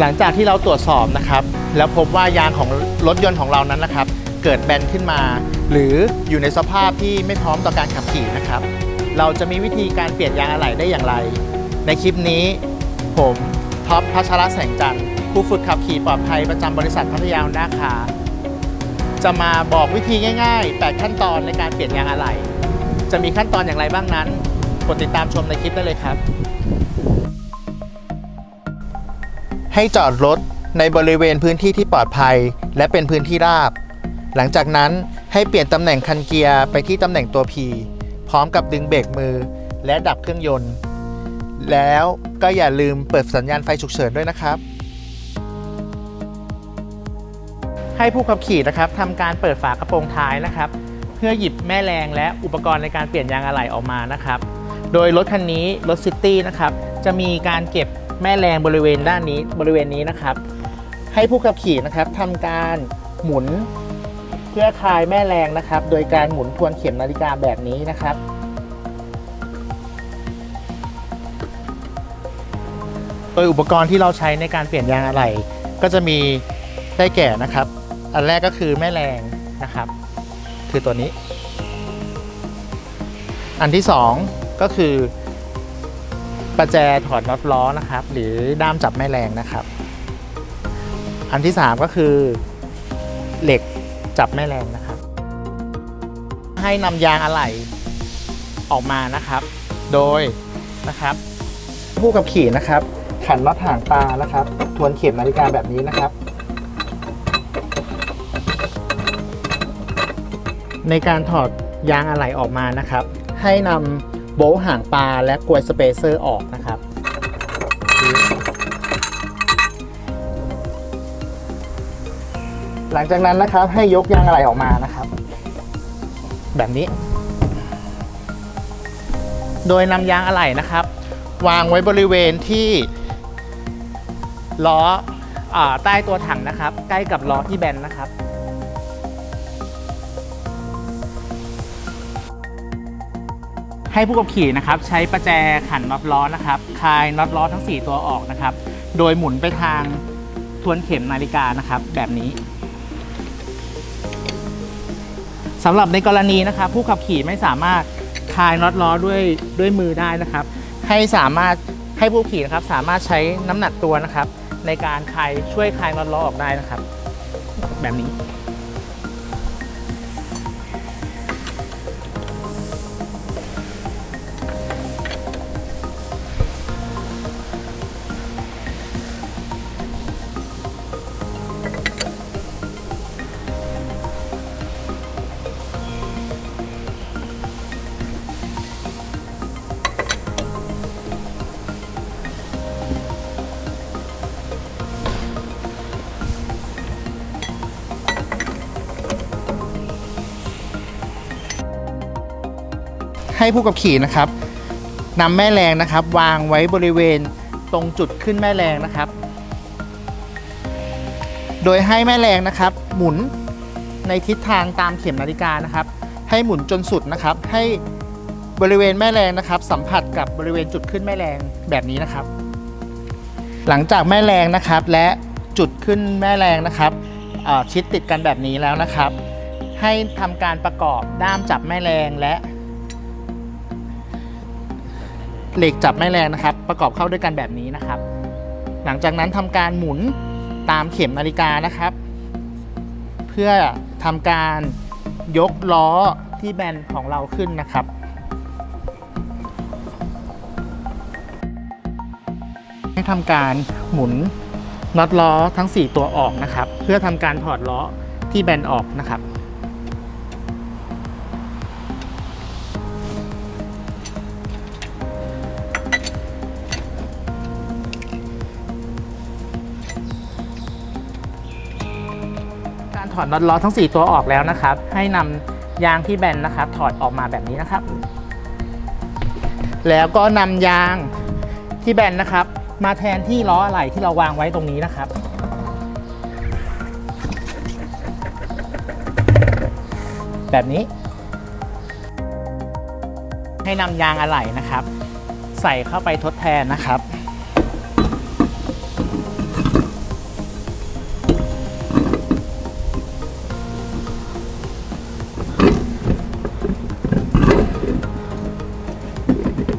หลังจากที่เราตรวจสอบนะครับ แล้วพบว่ายางของรถยนต์ของเรานั้นนะครับ เกิดแบนขึ้นมา หรืออยู่ในสภาพที่ไม่พร้อมต่อการขับขี่นะครับ เราจะมีวิธีการเปลี่ยนยางอะไหล่ได้อย่างไร ในคลิปนี้ ผมท็อปพัชรแสงจันทร์ผู้ฝึกขับขี่ปลอดภัยประจำบริษัทพัทยาฮอนด้าคารจะมาบอกวิธีง่ายๆ 8 ขั้นตอนในการเปลี่ยนยางอะไหล่ จะมีขั้นตอนอย่างไรบ้างนั้นกดติดตามชมในคลิปได้เลยครับ ให้จอดรถในบริเวณพื้นที่ที่ปลอดภัย และเป็นพื้นที่ราบ หลังจากนั้นให้เปลี่ยนตำแหน่งคันเกียร์ไปที่ตำแหน่งตัว P พร้อมกับดึงเบรกมือ และดับเครื่องยนต์ แล้วก็อย่าลืมเปิดสัญญาณไฟฉุกเฉินด้วยนะครับ ให้ผู้ขับขี่นะครับทำการเปิดฝากระโปรงท้ายนะครับ เพื่อหยิบแม่แรงและอุปกรณ์ในการเปลี่ยนยางอะไหล่ออกมานะครับ โดยรถคันนี้รถซิตี้นะครับจะมีการเก็บ แม่แรงบริเวณด้านนี้บริเวณนี้นะครับ ให้ผู้ขับขี่นะครับทำการหมุนเพื่อคลายแม่แรงนะครับ โดยการหมุนทวนเข็มนาฬิกาแบบนี้นะครับโดยอุปกรณ์ที่เราใช้ในการเปลี่ยนยางอะไหล่ก็จะมีได้แก่นะครับ อันแรกก็คือแม่แรงนะครับ คือตัวนี้ อันที่สองก็คือ ประแจถอดน็อตล้อนะครับ หรือด้ามจับแม่แรงนะครับ อันที่สามก็คือ เหล็กจับแม่แรงนะครับ ให้นำยางอะไหล่ออกมานะครับ โดยนะครับ ผู้ขับขี่นะครับ ขันน็อตห่างปลานะครับ ทวนเข็มนาฬิกาแบบนี้นะครับ ในการถอดยางอะไหล่ออกมานะครับ ให้นำ โบล์ห่างปลาและกลวยสเปเซอร์ออกนะครับ หลังจากนั้นนะครับให้ยกยางอะไหล่ออกมานะครับ แบบนี้ โดยนำยางอะไหล่นะครับ วางไว้บริเวณที่ล้ออใต้ตัวถังนะครับ ใกล้กับล้อที่แบนนะครับ ให้ผู้ขับขี่นะครับใช้ประแจขันน็อตล้อนะครับคลายน็อตล้อทั้ง 4 ตัวออกนะครับ โดยหมุนไปทางทวนเข็มนาฬิกานะครับ แบบนี้สำหรับในกรณีนะครับ ผู้ขับขี่ไม่สามารถคลายน็อตล้อด้วยด้วยมือได้นะครับ ให้สามารถให้ผู้ขี่นะครับสามารถใช้น้ำหนักตัวนะครับ ในการคลายช่วยคลายน็อตล้อออกได้นะครับ แบบนี้ ให้ผู้ขับขี่นะครับนำแม่แรงนะครับ วางไว้บริเวณตรงจุดขึ้นแม่แรงนะครับ โดยให้แม่แรงนะครับ หมุนในทิศทางตามเข็มนาฬิกานะครับ ให้หมุนจนสุดนะครับ ให้บริเวณแม่แรงนะครับ สัมผัสกับบริเวณจุดขึ้นแม่แรงแบบนี้นะครับ หลังจากแม่แรงนะครับ และจุดขึ้นแม่แรงนะครับชิดติดกันแบบนี้แล้วนะครับ ให้ทำการประกอบด้ามจับแม่แรงและ เหล็กจับแม่แรงนะครับ ประกอบเข้าด้วยกันแบบนี้นะครับ หลังจากนั้นทำการหมุนตามเข็มนาฬิกานะครับ เพื่อทำการยกล้อที่แบนของเราขึ้นนะครับให้ทำการหมุนน็อตล้อทั้ง 4 ตัวออกนะครับ เพื่อทำการถอดล้อที่แบนออกนะครับ ถอดน็อตล้อทั้ง 4 ตัวออกแล้วนะครับ ให้นำยางที่แบนนะครับ ถอดออกมาแบบนี้นะครับ แล้วก็นำยางที่แบนนะครับ มาแทนที่ล้ออะไหล่ที่เราวางไว้ตรงนี้นะครับ แบบนี้ ให้นำยางอะไหล่นะครับ ใส่เข้าไปทดแทนนะครับ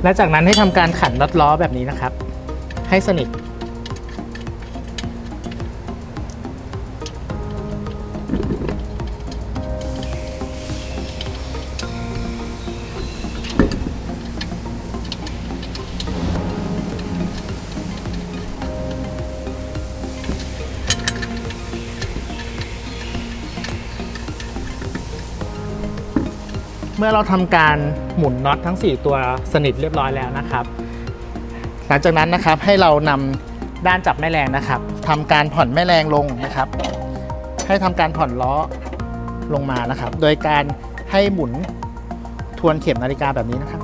และจากนั้นให้ทำการขันน็อตล้อแบบนี้นะครับ ให้สนิท เมื่อเราทำการหมุนน็อตทั้ง 4 ตัวสนิทเรียบร้อยแล้วนะครับ หลังจากนั้นนะครับให้เรานำด้านจับแม่แรงนะครับทำการผ่อนแม่แรงลงนะครับ ให้ทำการผ่อนล้อลงมานะครับ โดยการให้หมุนทวนเข็มนาฬิกาแบบนี้นะครับ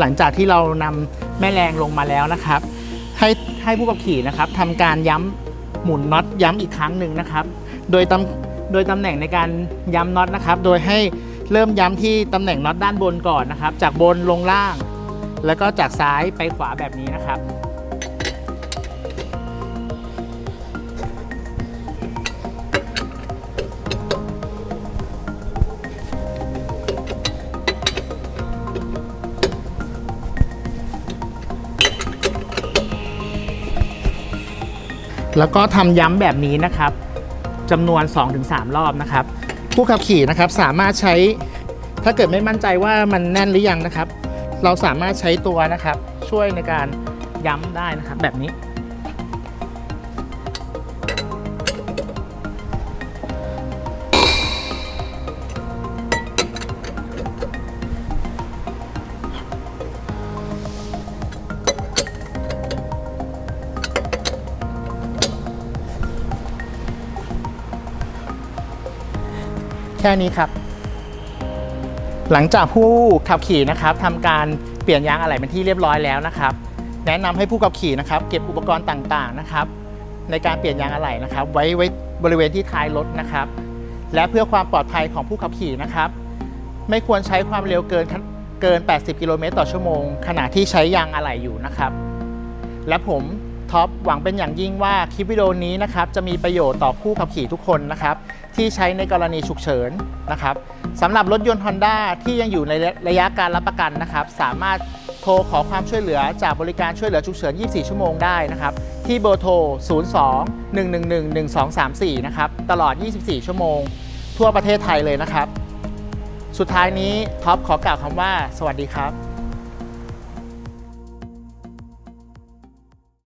หลังจากที่เรานำแม่แรงลงมาแล้วนะครับ ให้ให้ผู้ขับขี่นะครับทำการย้ำหมุนน็อตย้ำอีกครั้งหนึ่งนะครับ โดยตำโดยตำแหน่งในการย้ำน็อตนะครับ โดยให้เริ่มย้ำที่ตำแหน่งน็อตด้านบนก่อนนะครับ จากบนลงล่าง แล้วก็จากซ้ายไปขวาแบบนี้นะครับ แล้วก็ทำย้ำแบบนี้นะครับจำนวน 2-3 รอบนะครับ ผู้ขับขี่นะครับสามารถใช้ถ้าเกิดไม่มั่นใจว่ามันแน่นหรือยังนะครับ เราสามารถใช้ตัวนะครับช่วยในการย้ำได้นะครับแบบนี้ ค่นี้ครับ หลังจากผู้ขับขี่นะครับทำการเปลี่ยนยางอะไหล่เป็นที่เรียบร้อยแล้วนะครับ แนะนำให้ผู้ขับขี่นะครับ เก็บอุปกรณ์ต่างๆนะครับ ในการเปลี่ยนยางอะไหล่นะครับ ไว้ไว้บริเวณที่ท้ายรถนะครับ และเพื่อความปลอดภัยของผู้ขับขี่นะครับ ไม่ควรใช้ความเร็วเกินเกิน 80 กิโลเมตรต่อชั่วโมงขณะที่ใช้ยางอะไหล่อยู่นะครับ และผม ท็อปหวังเป็นอย่างยิ่งว่าคลิปวิดีโอนี้นะครับจะมีประโยชน์ต่อผู้ขับขี่ทุกคนนะครับที่ใช้ในกรณีฉุกเฉินนะครับสำหรับรถยนต์ Honda ที่ยังอยู่ในระยะการรับประกันนะครับ สามารถโทรขอความช่วยเหลือจากบริการช่วยเหลือฉุกเฉิน 24 ชั่วโมงได้นะครับ ที่เบอร์โทร 02 111 1234 นะครับ ตลอด 24 ชั่วโมง ทั่วประเทศไทยเลยนะครับ สุดท้ายนี้ท็อปขอกล่าวคำว่า สวัสดีครับ